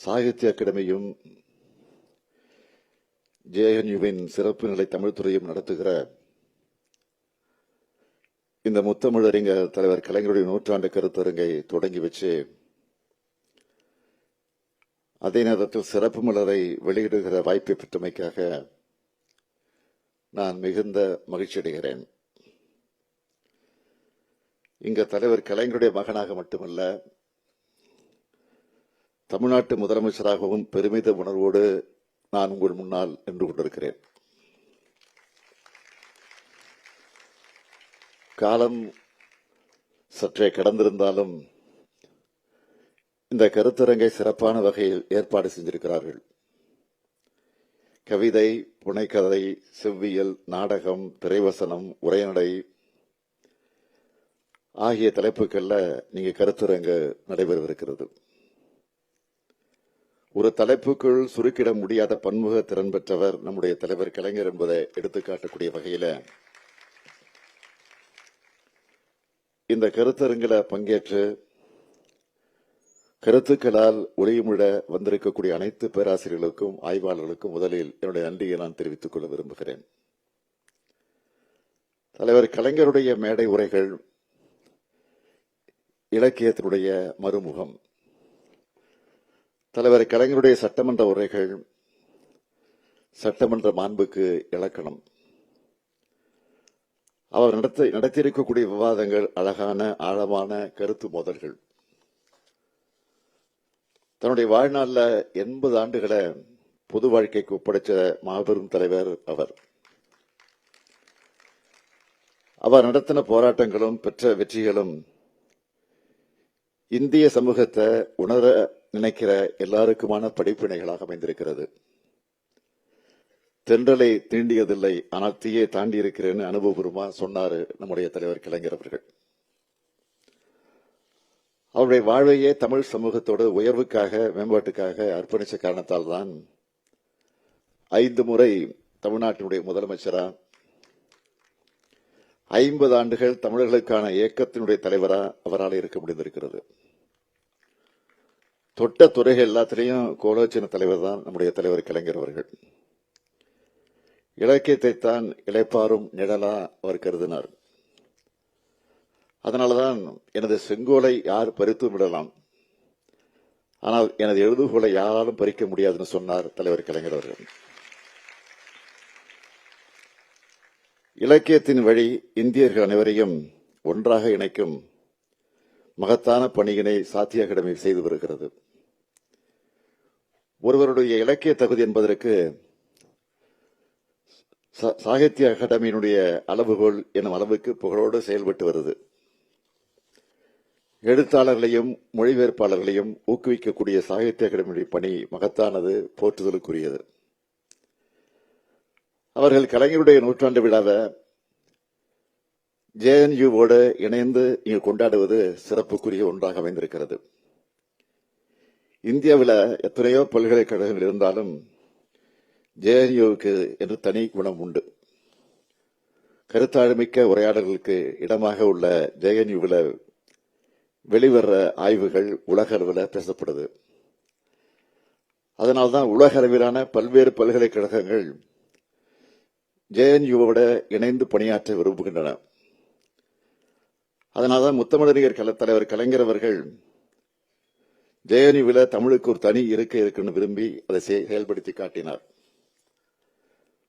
சாகித்ய அகாடமியும் ஜேஎன்யூவின் சிறப்பு நிலை தமிழ்துறையும் நடத்துகிற இந்த முத்தமிழறிஞர் தலைவர் கலைஞருடைய நூற்றாண்டு கருத்தரங்கை தொடங்கி வச்சு அதே நேரத்தில் சிறப்பு மலரை வெளியிடுகிற வாய்ப்பை பெற்றமைக்காக நான் மிகுந்த மகிழ்ச்சி அடைகிறேன். இங்க தலைவர் கலைஞருடைய மகனாக மட்டுமல்ல தமிழ்நாட்டு முதலமைச்சராகவும் பெருமித உணர்வோடு நான் உங்கள் முன்னால் நின்று கொண்டிருக்கிறேன். காலம் சற்றே கடந்திருந்தாலும் இந்த கருத்தரங்கை சிறப்பான வகையில் ஏற்பாடு செஞ்சிருக்கிறார்கள். கவிதை புனைக்கதை செவ்வியல் நாடகம் திரைவசனம் உரைநடை ஆகிய தலைப்புகளில் நீங்கள் கருத்தரங்கு நடைபெறவிருக்கிறது. ஒரு தலைப்புக்குள் சுருக்கிட முடியாத பன்முக திறன் பெற்றவர் நம்முடைய தலைவர் கலைஞர் என்பதை எடுத்துக்காட்டக்கூடிய வகையில இந்த கருத்தரங்கில பங்கேற்று கருத்துக்களால் ஒளியுமிழ வந்திருக்கக்கூடிய அனைத்து பேராசிரியர்களுக்கும் ஆய்வாளர்களுக்கும் முதலில் என்னுடைய நன்றியை நான் தெரிவித்துக் கொள்ள விரும்புகிறேன். தலைவர் கலைஞருடைய மேடை உரைகள் இலக்கியத்தினுடைய மறுமுகம். தலைவர் கலைஞருடைய சட்டமன்ற உரைகள் சட்டமன்ற மாண்புக்கு இலக்கணம். அவர் நடத்த நடத்தியிருக்கக்கூடிய விவாதங்கள் அழகான ஆழமான கருத்து மோதல்கள். தன்னுடைய வாழ்நாளில் எண்பது ஆண்டுகளை பொது வாழ்க்கைக்கு ஒப்படைச்ச மாபெரும் தலைவர் அவர். அவர் நடத்தின போராட்டங்களும் பெற்ற வெற்றிகளும் இந்திய சமூகத்தை உணர நினைக்கிற எல்லாருக்குமான படிப்பினைகளாக அமைந்திருக்கிறது. தென்றலை தீண்டியதில்லை ஆனால் தீயை தாண்டி இருக்கிறேன்னு அனுபவபூர்வமா சொன்னாரு நம்முடைய தலைவர் கலைஞர் அவர்கள். அவருடைய வாழ்வையே தமிழ் சமூகத்தோட உயர்வுக்காக மேம்பாட்டுக்காக அர்ப்பணிச்ச காரணத்தால் தான் ஐந்து முறை தமிழ்நாட்டினுடைய முதலமைச்சரா ஐம்பது ஆண்டுகள் தமிழர்களுக்கான இயக்கத்தினுடைய தலைவரா அவரால் இருக்க முடிந்திருக்கிறது. தொட்ட துறைகள் எல்லாத்திலையும் கோலோச்சின தலைவர் தான் நம்முடைய தலைவர் கலைஞர் அவர்கள். இலக்கியத்தை தான் இழைப்பாரும் நிழலா அவர் கருதினார். அதனாலதான் எனது செங்கோலை யார் பறித்து விடலாம். ஆனால் எனது எழுதுகோலை யாராலும் பறிக்க முடியாதுன்னு சொன்னார் தலைவர் கலைஞர் அவர்கள். இலக்கியத்தின் வழி இந்தியர்கள் அனைவரையும் ஒன்றாக இணைக்கும் மகத்தான பணியினை சாத்திய அகாடமி செய்து வருகிறது. ஒருவருடைய இலக்கிய தகுதி என்பதற்கு சாகித்ய அகாடமியினுடைய அளவுகோல் எனும் அளவுக்கு புகழோடு செயல்பட்டு வருது. எழுத்தாளர்களையும் மொழிபெயர்ப்பாளர்களையும் ஊக்குவிக்கக்கூடிய சாகித்ய அகாடமியுடைய பணி மகத்தானது போற்றுதலுக்குரியது. அவர்கள் கலைஞருடைய நூற்றாண்டு விழாவை ஜேஎன்யூவோடு இணைந்து இங்கு கொண்டாடுவது சிறப்புக்குரிய ஒன்றாக அமைந்திருக்கிறது. இந்தியாவில் எத்தனையோ பல்கலைக்கழகங்கள் இருந்தாலும் ஜேஎன்யூவுக்கு என்று தனி குணம் உண்டு. கருத்தாழ்மிக்க உரையாடல்களுக்கு இடமாக உள்ள ஜேஎன்யூவில் வெளிவர்ற ஆய்வுகள் உலக அளவில் பேசப்படுது. அதனால்தான் உலக அளவிலான பல்வேறு பல்கலைக்கழகங்கள் ஜேஎன்யூவோட இணைந்து பணியாற்ற விரும்புகின்றன. அதனால்தான் முத்தமிழறிஞர் தலைவர் கலைஞர் அவர்கள் ஜேஎன்யூவில் தமிழுக்கு ஒரு தனி இருக்கை இருக்குன்னு விரும்பி அதை செயல்படுத்தி காட்டினார்.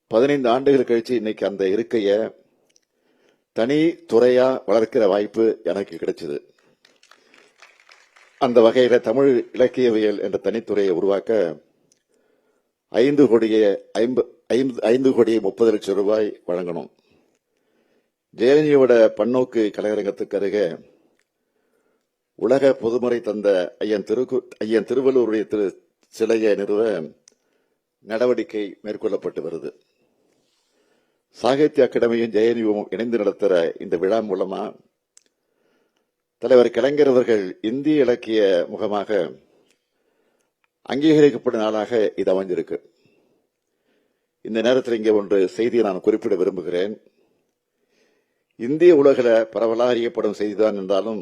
பதினைந்து ஆண்டுகள் கழிச்சு இன்னைக்கு அந்த இருக்கைய தனி துறையா வளர்க்கிற வாய்ப்பு எனக்கு கிடைச்சது. அந்த வகையில தமிழ் இலக்கியவியல் என்ற தனித்துறையை உருவாக்க ஐந்து கோடியே ஐம்பது ஐந்து- ஐந்து கோடியே முப்பது லட்சம் ரூபாய் வழங்கணும். ஜெயலலிதாவோட பன்னோக்கு கலையரங்கத்துக்கு அருகே உலக பொதுமறை தந்த ஐயன் திருக்கு ஐயன் திருவள்ளுவருடைய திரு சிலையை நிறுவ நடவடிக்கை மேற்கொள்ளப்பட்டு வருது. சாகித்ய அகாடமியும் ஜெயனியும் இணைந்து நடத்துகிற இந்த விழா மூலமா தலைவர் கலைஞர் அவர்கள் இந்திய இலக்கிய முகமாக அங்கீகரிக்கப்படும் நாளாக இது அமைஞ்சிருக்கு. இந்த நேரத்தில் இங்கே ஒன்று செய்தியை நான் குறிப்பிட விரும்புகிறேன். இந்திய உலகில் பரவலாக அறியப்படும் செய்திதான் என்றாலும்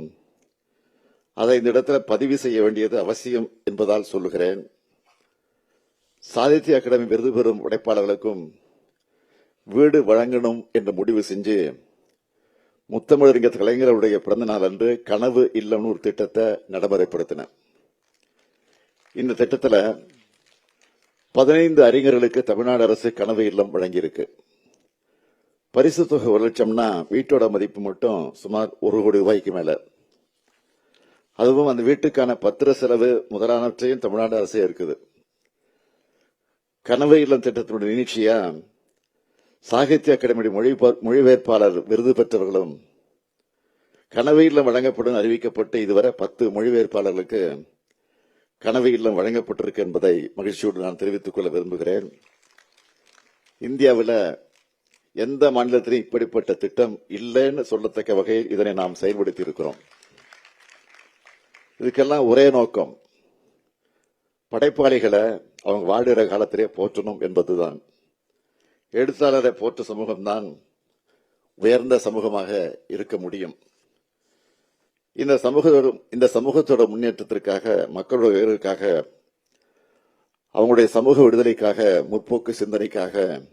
அதை இந்த இடத்துல பதிவு செய்ய வேண்டியது அவசியம் என்பதால் சொல்லுகிறேன். சாகித்ய அகாடமி விருது பெறும் உடைப்பாளர்களுக்கும் வீடு வழங்கணும் என்று முடிவு செஞ்சு முத்தமிழறிஞர் கலைஞருடைய பிறந்த நாள் அன்று கனவு இல்லம்னு ஒரு திட்டத்தை நடைமுறைப்படுத்தின. இந்த திட்டத்தில் பதினைந்து அறிஞர்களுக்கு தமிழ்நாடு அரசு கனவு இல்லம் வழங்கியிருக்கு. பரிசு தொகை ஒரு லட்சம்னா வீட்டோட மதிப்பு மட்டும் சுமார் ஒரு கோடி ரூபாய்க்கு மேலே. அதுவும் அந்த வீட்டுக்கான பத்திர செலவு முதலானவற்றையும் தமிழ்நாடு அரசே இருக்குது கனவு இல்லம் திட்டத்தினுடைய நிகழ்ச்சியா சாகித்ய அகாடமி மொழிபெ- மொழிபெயர்ப்பாளர் விருது பெற்றவர்களும் கனவு இல்லம் வழங்கப்படும் அறிவிக்கப்பட்டு இதுவரை பத்து மொழிபெயர்ப்பாளர்களுக்கு கனவு இல்லம் வழங்கப்பட்டிருக்கு என்பதை மகிழ்ச்சியோடு நான் தெரிவித்துக் கொள்ள விரும்புகிறேன். இந்தியாவில் எந்த மாநிலத்திலும் இப்படிப்பட்ட திட்டம் இல்லைன்னு சொல்லத்தக்க வகையில் இதனை நாம் செயல்படுத்தி இருக்கிறோம் இதுக்கெல்லாம் ஒரே நோக்கம். படைப்பாளிகளை அவங்க வாழுகிற காலத்திலே போற்றணும் என்பதுதான். எழுத்தாளரை போற்ற சமூகம்தான் உயர்ந்த சமூகமாக இருக்க முடியும். இந்த சமூகத்தோட இந்த சமூகத்தோட முன்னேற்றத்திற்காக மக்களோட உயர்வுக்காக அவங்களுடைய சமூக விடுதலைக்காக முற்போக்கு சிந்தனைக்காக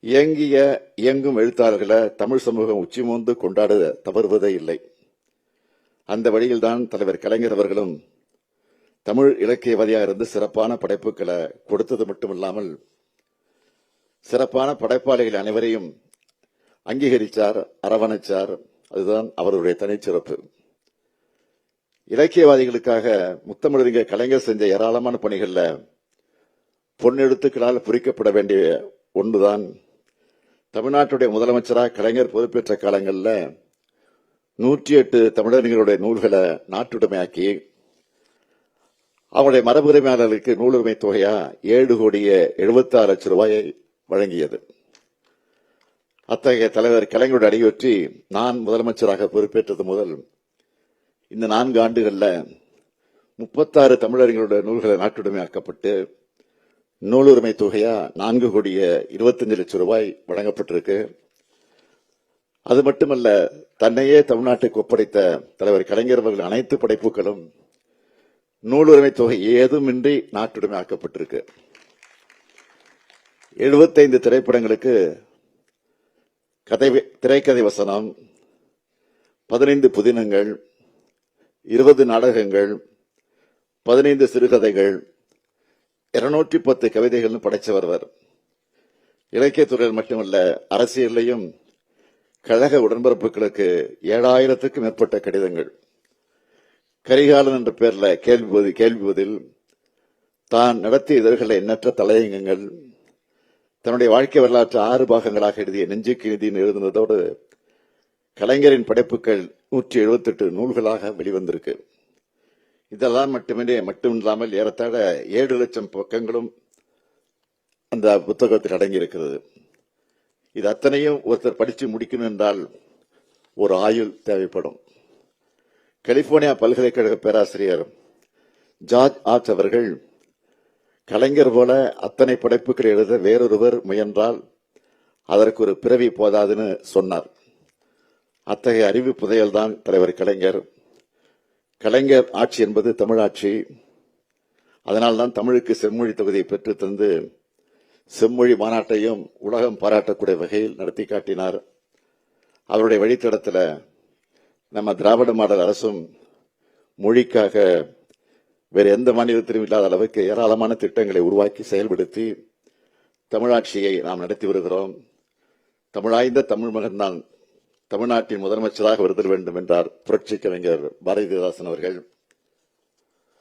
இயங்கிய இயங்கும் எழுத்தாளர்களை தமிழ் சமூகம் உச்சிமோந்து கொண்டாட தவறுவதே இல்லை. அந்த வழியில்தான் தலைவர் கலைஞர் அவர்களும் தமிழ் இலக்கியவாதியாக இருந்து சிறப்பான படைப்புகளை கொடுத்தது மட்டுமில்லாமல் சிறப்பான படைப்பாளிகள் அனைவரையும் அங்கீகரித்தார் அரவணைச்சார். அதுதான் அவருடைய தனிச்சிறப்பு. இலக்கியவாதிகளுக்காக முத்தமிழறிஞர் கலைஞர் செஞ்ச ஏராளமான பணிகளில் பொன்னெழுத்துக்களால் குறிக்கப்பட வேண்டிய ஒன்றுதான். தமிழ்நாட்டுடைய முதலமைச்சராக கலைஞர் பொறுப்பேற்ற காலங்களில் நூற்றி எட்டு தமிழறிஞருடைய நூல்களை நாட்டுடைமையாக்கி அவருடைய மரபுரிமையாளர்களுக்கு நூலுரிமை தொகையா ஏழு கோடியே எழுபத்தாறு லட்சம் ரூபாயை வழங்கியது. அத்தகைய தலைவர் கலைஞருடைய அடியொற்றி நான் முதலமைச்சராக பொறுப்பேற்றது முதல் இந்த நான்கு ஆண்டுகளில் முப்பத்தாறு தமிழறிஞர்களுடைய நூல்களை நாட்டுடைமையாக்கப்பட்டு நூலுரிமை தொகையா நான்கு கோடியே இருபத்தஞ்சு லட்சம் ரூபாய் வழங்கப்பட்டிருக்கு. அது மட்டுமல்ல தன்னையே தமிழ்நாட்டுக்கு ஒப்படைத்த தலைவர் கலைஞர் அவர்கள் அனைத்து படைப்புகளும் நூலுரிமை தொகை ஏதுமின்றி நாட்டுடைமை ஆக்கப்பட்டிருக்கு. எழுபத்தைந்து திரைப்படங்களுக்கு கதை திரைக்கதை வசனம் பதினைந்து புதினங்கள் இருபது நாடகங்கள் பதினைந்து சிறுகதைகள் இருநூற்றி பத்து கவிதைகள்னு படைச்சவர் இலக்கியத்துறையில் மட்டுமல்ல அரசியலையும் கழக உடன்பிறப்புகளுக்கு ஏழாயிரத்துக்கும் மேற்பட்ட கடிதங்கள். கரிகாலன் என்ற பெயரில் கேள்வி பதில் கேள்வி பதில் தான் நடத்திய இதழ்களை எண்ணற்ற தலையங்கங்கள் தன்னுடைய வாழ்க்கை வரலாற்று ஆறு பாகங்களாக எழுதிய நெஞ்சுக்கு நிதின்னு எழுதுனதோடு கலைஞரின் படைப்புகள் நூற்றி எழுபத்தெட்டு நூல்களாக வெளிவந்திருக்கு. இதெல்லாம் மட்டுமே மட்டுமில்லாமல் ஏறத்தாழ ஏழு லட்சம் பக்கங்களும் அந்த புத்தகத்தில் அடங்கியிருக்கிறது. இது அத்தனையும் ஒருத்தர் படித்து முடிக்கணும் என்றால் ஒரு ஆயுள் தேவைப்படும். கலிபோர்னியா பல்கலைக்கழக பேராசிரியர் ஜார்ஜ் ஆர்ட் அவர்கள் கலைஞர் போல அத்தனை படைப்புகள் எழுத வேறொருவர் முயன்றால் அதற்கு ஒரு பிறவி போதாதுன்னு சொன்னார். அத்தகைய அறிவு புதையல்தான் தலைவர் கலைஞர். கலைஞர் ஆட்சி என்பது தமிழாட்சி அதனால்தான் தமிழுக்கு செம்மொழி தொகுதியை பெற்று தந்து செம்மொழி மாநாட்டையும் உலகம் பாராட்டக்கூடிய வகையில் நடத்தி காட்டினார். அவருடைய வழித்தடத்தில் நம்ம திராவிட மாடல் அரசும் மொழிக்காக வேறு எந்த மாநிலத்திலும் இல்லாத அளவுக்கு ஏராளமான திட்டங்களை உருவாக்கி செயல்படுத்தி தமிழாட்சியை நாம் நடத்தி வருகிறோம். தமிழாய்ந்த தமிழ் மகன் தான் தமிழ்நாட்டின் முதலமைச்சராக வருதல் வேண்டும் என்றார் புரட்சி கவிஞர் பாரதிதாசன் அவர்கள்.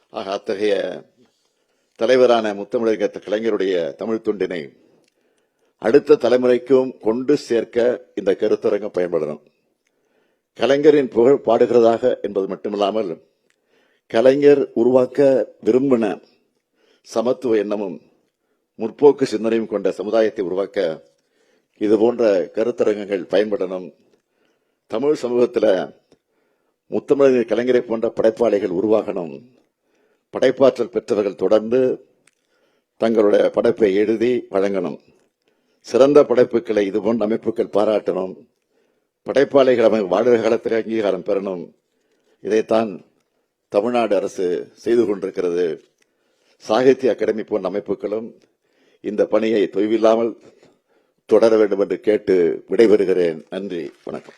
ஆக அத்தகைய தலைவரான முத்தமிழர் கலைஞருடைய தமிழ் துண்டினை அடுத்த தலைமுறைக்கும் கொண்டு சேர்க்க இந்த கருத்தரங்கம் பயன்படணும். கலைஞரின் புகழ் பாடுகிறதாக என்பது மட்டுமில்லாமல் கலைஞர் உருவாக்க விரும்பின சமத்துவ எண்ணமும் முற்போக்கு சிந்தனையும் கொண்ட சமுதாயத்தை உருவாக்க இது போன்ற கருத்தரங்கங்கள் பயன்படணும். தமிழ் சமூகத்தில் முத்தமிழர் கலைஞரை போன்ற படைப்பாளிகள் உருவாகணும். படைப்பாற்றல் பெற்றவர்கள் தொடர்ந்து தங்களுடைய படைப்பை எழுதி வழங்கணும். சிறந்த படைப்புகளை இது போன்ற அமைப்புகள் பாராட்டணும். படைப்பாளிகள் அவங்க வாழ்கிற காலத்தில் அங்கீகாரம் பெறணும். இதைத்தான் தமிழ்நாடு அரசு செய்து கொண்டிருக்கிறது. சாகித்ய அகாடமி போன்ற அமைப்புகளும் இந்த பணியை தொய்வில்லாமல் தொடர வேண்டும் என்று கேட்டு விடைபெறுகிறேன். நன்றி வணக்கம்.